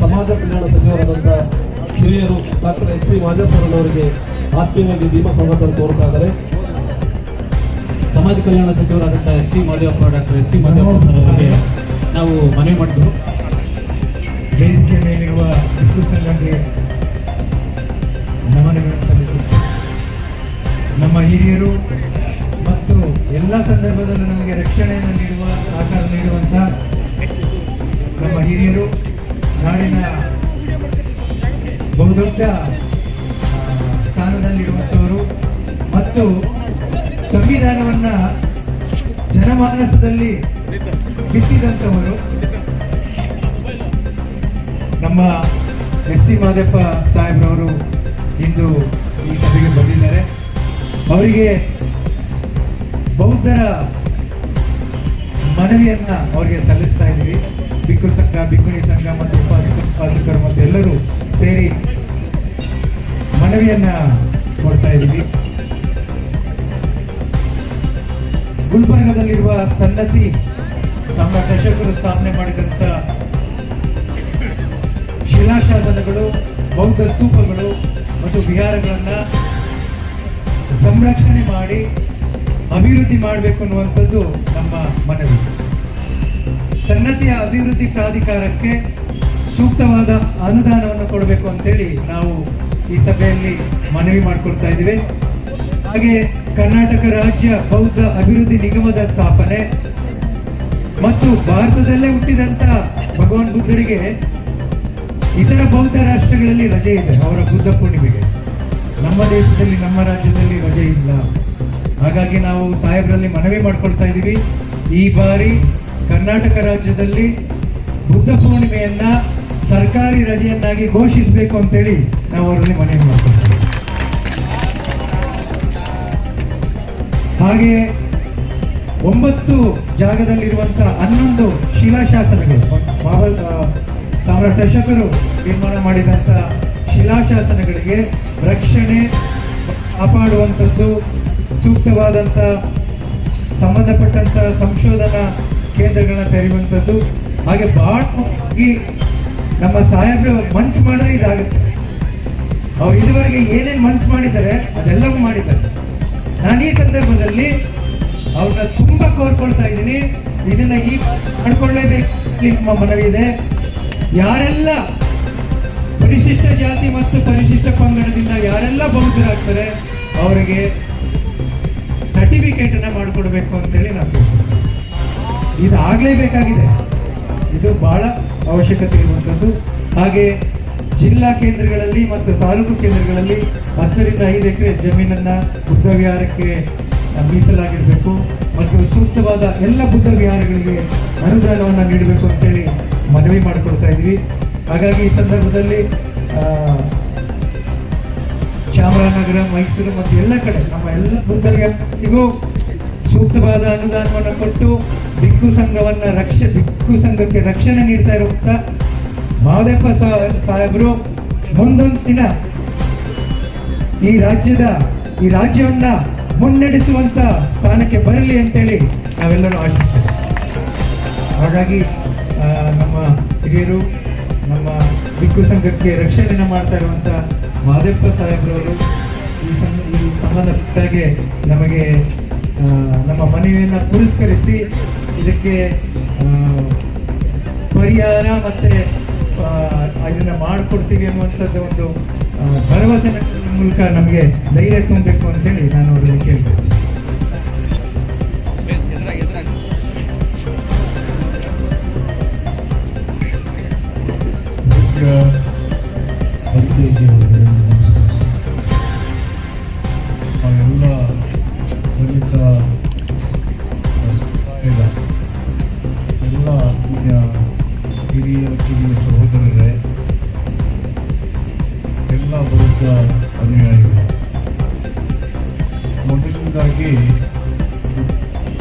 ಸಮಾಜ ಕಲ್ಯಾಣ ಸಚಿವರಾದಂಥ ಪಾಟೀಲ್ ಮಾಜೇಶ್ವರನವರಿಗೆ ಆತ್ಮೀಯವಾಗಿ ಭೀಮಾ ಕೋರ್ತಾ ಇದ್ದಾರೆ. ಸಮಾಜ ಕಲ್ಯಾಣ ಸಚಿವರಾದಂಥ H C Madevappa, doctor H C Madevappa sir ಅವರಿಗೆ ನಾವು ಮನವಿ ಮಾಡಿದ್ರು ವೇದಿಕೆ ಮೇಲಿರುವ ನಮ್ಮ ಹಿರಿಯರು ಮತ್ತು ಎಲ್ಲ ಸಂದರ್ಭದಲ್ಲೂ ನಮಗೆ ರಕ್ಷಣೆಯನ್ನು ನೀಡುವ ಸಹಕಾರ ನೀಡುವಂಥ ನಮ್ಮ ಹಿರಿಯರು ನಾಡಿನ ಬಹುದೊಡ್ಡ ಸ್ಥಾನದಲ್ಲಿರುವಂಥವರು ಮತ್ತು ಸಂವಿಧಾನವನ್ನ ಜನಮಾನಸದಲ್ಲಿ ಬಿತ್ತಿದಂಥವರು. ನಮ್ಮ ಎಸ್ ಸಿ ಮಾದಪ್ಪ ಸಾಹೇಬ್ರವರು ಇಂದು ಈ ಸಭೆಗೆ ಬಂದಿದ್ದಾರೆ. ಅವರಿಗೆ ಬೌದ್ಧರ ಮನವಿಯನ್ನ ಅವರಿಗೆ ಸಲ್ಲಿಸ್ತಾ ಇದ್ದೀವಿ. ಬಿಕ್ಕು ಸಂಘ ಬಿಕ್ಕುಣಿ ಸಂಘ ಮತ್ತು ಉಪಾಸಕ, ಉಪಾಸಕರು ಮತ್ತು ಎಲ್ಲರೂ ಸೇರಿ ಮನವಿಯನ್ನ ಕೊಡ್ತಾ ಇದ್ದೀವಿ. ಗುಲ್ಬರ್ಗದಲ್ಲಿರುವ ಸನ್ನತಿ ತಮ್ಮ ಅಶೋಕರು ಸ್ಥಾಪನೆ ಮಾಡಿದಂಥ ಶಿಲಾಶಾಸನಗಳು, ಬೌದ್ಧ ಸ್ತೂಪಗಳು ಮತ್ತು ವಿಹಾರಗಳನ್ನ ಸಂರಕ್ಷಣೆ ಮಾಡಿ ಅಭಿವೃದ್ಧಿ ಮಾಡಬೇಕು ಅನ್ನುವಂಥದ್ದು ನಮ್ಮ ಮನವಿ. ಸನ್ನತಿಯ ಅಭಿವೃದ್ಧಿ ಪ್ರಾಧಿಕಾರಕ್ಕೆ ಸೂಕ್ತವಾದ ಅನುದಾನವನ್ನು ಕೊಡಬೇಕು ಅಂತೇಳಿ ನಾವು ಈ ಸಭೆಯಲ್ಲಿ ಮನವಿ ಮಾಡಿಕೊಡ್ತಾ ಇದ್ದೀವಿ. ಹಾಗೆ ಕರ್ನಾಟಕ ರಾಜ್ಯ ಬೌದ್ಧ ಅಭಿವೃದ್ಧಿ ನಿಗಮದ ಸ್ಥಾಪನೆ ಮತ್ತು ಭಾರತದಲ್ಲೇ ಹುಟ್ಟಿದಂತ ಭಗವಾನ್ ಬುದ್ಧರಿಗೆ ಇತರ ಬೌದ್ಧ ರಾಷ್ಟ್ರಗಳಲ್ಲಿ ರಜೆ ಇದೆ, ಅವರ ಬುದ್ಧ ಪೂರ್ಣಿಮೆಗೆ. ನಮ್ಮ ದೇಶದಲ್ಲಿ, ನಮ್ಮ ರಾಜ್ಯದಲ್ಲಿ ರಜೆ ಇಲ್ಲ. ಹಾಗಾಗಿ ನಾವು ಸಾಹೇಬರಲ್ಲಿ ಮನವಿ ಮಾಡ್ಕೊಳ್ತಾ ಇದ್ದೀವಿ. ಈ ಬಾರಿ ಕರ್ನಾಟಕ ರಾಜ್ಯದಲ್ಲಿ ಬುದ್ಧ ಪೂರ್ಣಿಮೆಯನ್ನ ಸರ್ಕಾರಿ ರಜೆಯನ್ನಾಗಿ ಘೋಷಿಸಬೇಕು ಅಂತೇಳಿ ನಾವು ಅವರಲ್ಲಿ ಮನವಿ ಮಾಡ್ತೇವೆ ಹಾಗೆಯೇ ಒಂಬತ್ತು ಜಾಗದಲ್ಲಿರುವಂತಹ ಹನ್ನೊಂದು ಶಿಲಾಶಾಸನಗಳು ಮಾವಲ್ ಸಾಮ್ರಾಟ್ ಅಶೋಕರು ನಿರ್ಮಾಣ ಮಾಡಿದಂಥ ಶಿಲಾಶಾಸನಗಳಿಗೆ ರಕ್ಷಣೆ ಕಾಪಾಡುವಂಥದ್ದು ಸೂಕ್ತವಾದಂಥ ಸಂಬಂಧಪಟ್ಟಂಥ ಸಂಶೋಧನಾ ಕೇಂದ್ರಗಳನ್ನ ತೆರೆಯುವಂಥದ್ದು, ಹಾಗೆ ಬಹಳ ನಮ್ಮ ಸಾಹೇಬರು ಮನ್ಸು ಮಾಡಿದ್ರೆ ಇದಾಗುತ್ತೆ. ಅವ್ರು ಇದುವರೆಗೆ ಏನೇನು ಮನ್ಸು ಮಾಡಿದ್ದಾರೆ, ಅದೆಲ್ಲವೂ ಮಾಡಿದ್ದಾರೆ. ನಾನು ಈ ಸಂದರ್ಭದಲ್ಲಿ ಅವ್ರನ್ನ ತುಂಬಾ ಕೋರ್ಕೊಳ್ತಾ ಇದ್ದೀನಿ. ಇದನ್ನ ಈ ಮಾಡ್ಕೊಳ್ಳೇಬೇಕು ನಿಮ್ಮ ಮನವಿ ಇದೆ. ಯಾರೆಲ್ಲ ಪರಿಶಿಷ್ಟ ಜಾತಿ ಮತ್ತು ಪರಿಶಿಷ್ಟ ಪಂಗಡದಿಂದ ಯಾರೆಲ್ಲ ಬೌದ್ಧರಾಗ್ತಾರೆ ಅವರಿಗೆ ಸರ್ಟಿಫಿಕೇಟ್ ಮಾಡಿಕೊಡ್ಬೇಕು ಅಂತೇಳಿ ನಾವು ಕೇಳ್ಕೊಳ್ತೀವಿ. ಇದು ಬಹಳ ಅವಶ್ಯಕತೆ ಇರುವಂಥದ್ದು ಹಾಗೆ ಜಿಲ್ಲಾ ಕೇಂದ್ರಗಳಲ್ಲಿ ಮತ್ತು ತಾಲೂಕು ಕೇಂದ್ರಗಳಲ್ಲಿ ಹತ್ತರಿಂದ ಐದು ಎಕರೆ ಜಮೀನನ್ನ ಬುದ್ಧ ವಿಹಾರಕ್ಕೆ ಮೀಸಲಾಗಿರಬೇಕು. ಮತ್ತು ಸೂಕ್ತವಾದ ಎಲ್ಲ ಬುದ್ಧ ವಿಹಾರಗಳಿಗೆ ಅನುದಾನವನ್ನು ನೀಡಬೇಕು ಅಂತೇಳಿ ಮನವಿ ಮಾಡಿಕೊಳ್ತಾ ಇದ್ವಿ. ಹಾಗಾಗಿ ಈ ಸಂದರ್ಭದಲ್ಲಿ ಚಾಮರಾಜನಗರ, ಮೈಸೂರು ಮತ್ತು ಎಲ್ಲ ಕಡೆ ನಮ್ಮ ಎಲ್ಲ ಬುದ್ಧರಿಗೂ ಸೂಕ್ತವಾದ ಅನುದಾನವನ್ನು ಕೊಟ್ಟು ಬಿಕ್ಕು ಸಂಘವನ್ನ ರಕ್ಷ ಬಿಕ್ಕು ಸಂಘಕ್ಕೆ ರಕ್ಷಣೆ ನೀಡ್ತಾ ಇರುವಂತ ಮಾದಪ್ಪ ಸಾಹೇಬರು, ಮುಂದೊಂದು ದಿನ ಈ ರಾಜ್ಯದ, ಈ ರಾಜ್ಯವನ್ನ ಮುನ್ನಡೆಸುವಂತ ಸ್ಥಾನಕ್ಕೆ ಬರಲಿ ಅಂತೇಳಿ ನಾವೆಲ್ಲರೂ ಆಶಿಸ್ತೇವೆ. ಹಾಗಾಗಿ ನಮ್ಮ ಹಿರಿಯರು, ನಮ್ಮ ಬಿಕ್ಕು ಸಂಘಕ್ಕೆ ರಕ್ಷಣೆಯನ್ನು ಮಾಡ್ತಾ ಇರುವಂತ ಮಾದಪ್ಪ ಸಾಹೇಬ್ರವರು ಈ ಸಂಬಂಧಪಟ್ಟಾಗೆ ನಮಗೆ ನಮ್ಮ ಮನವಿಯನ್ನು ಪುರಸ್ಕರಿಸಿ ಇದಕ್ಕೆ ಪರಿಹಾರ ಮತ್ತು ಇದನ್ನು ಮಾಡಿಕೊಡ್ತೀವಿ ಅನ್ನುವಂಥದ್ದು ಒಂದು ಭರವಸೆ ಮೂಲಕ ನಮಗೆ ಧೈರ್ಯ ತುಂಬಬೇಕು ಅಂತೇಳಿ ನಾನು ಅವರಲ್ಲಿ ಕೇಳ್ಬೇಕು ಮೊದಲನೇದಾಗಿ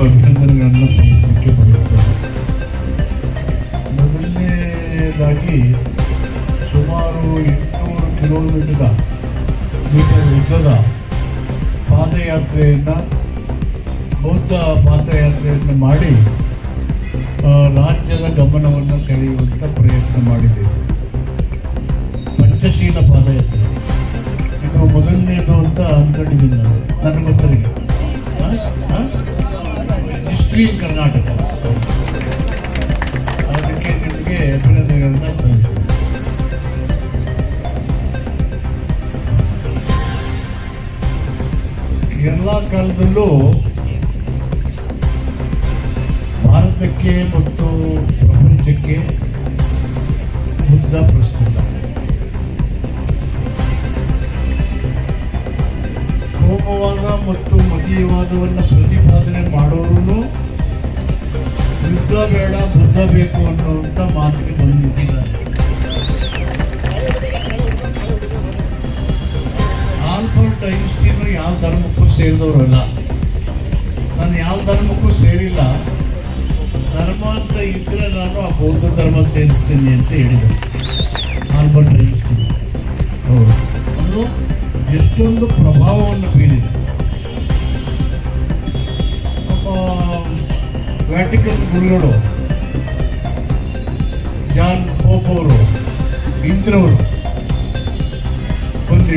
ಅಭಿನಂದನೆಗಳನ್ನು ಸಲ್ಲಿಸಲಿಕ್ಕೆ ಬಯಸ್ತೇನೆ ಮೊದಲನೇದಾಗಿ ಸುಮಾರು ಎಂಟುನೂರು ಕಿಲೋಮೀಟರ್ ಮೀಟರ್ ಉದ್ದದ ಪಾದಯಾತ್ರೆಯನ್ನು, ಬೌದ್ಧ ಪಾದಯಾತ್ರೆಯನ್ನು ಮಾಡಿ ರಾಜ್ಯದ ಗಮನವನ್ನು ಸೆಳೆಯುವಂಥ ಪ್ರಯತ್ನ ಮಾಡಿದೆ. ಪಂಚಶೀಲ ಪಾದಯಾತ್ರೆ. ಇದು ಮೊದಲನೇದು ಅಂತ ಅನ್ಕೊಂಡಿದ್ದೀನಿ ನಾನು. ನನ್ನ ಗೊತ್ತರಿಗೆ ಹಿಸ್ಟ್ರಿ ಇನ್ ಕರ್ನಾಟಕ ಅದಕ್ಕೆ ನಿಮಗೆ ಅಭಿನಂದನೆಗಳನ್ನ ಸಲ್ಲಿಸ್ತೀನಿ. ಎಲ್ಲ ಕಾಲದಲ್ಲೂ ಭಾರತಕ್ಕೆ ಮತ್ತು ಪ್ರಪಂಚಕ್ಕೆ ಬುದ್ಧ ಪ್ರಸ್ತುತ. ಕೋಮವಾದ ಮತ್ತು ಮತೀಯವಾದವನ್ನು ಪ್ರತಿಪಾದನೆ ಮಾಡೋರು ಯುದ್ಧ ಬೇಡ ಬುದ್ಧ ಬೇಕು ಅನ್ನುವಂಥ ಮಾತಿಗೆ ಬಂದು ಆಲ್ಬರ್ಟ್ ಐನ್ಸ್ಟೀನ್ ಯಾವ ಧರ್ಮಕ್ಕೂ ಸೇರಿದವರಲ್ಲ. ನಾನು ಯಾವ ಧರ್ಮಕ್ಕೂ ಸೇರಿಲ್ಲ. ಧರ್ಮ ಅಂತ ಇದ್ರೆ ನಾನು ಆ ಬೌದ್ಧ ಧರ್ಮ ಸೇರಿಸ್ತೀನಿ ಅಂತ ಹೇಳಿದೆ. ಆಲ್ಬರ್ಟ್ ಐನ್ಸ್ಟೀನ್ ಹೌದು ಅದು ಎಷ್ಟೊಂದು ಪ್ರಭಾವವನ್ನು ಬೀರಿದೆ. ವ್ಯಾಟಿಕನ್ ಗುರುಗಳು ಜಾನ್ ಪೋಪ್ ಅವರು ಇಂದ್ರವರು ಬಂದು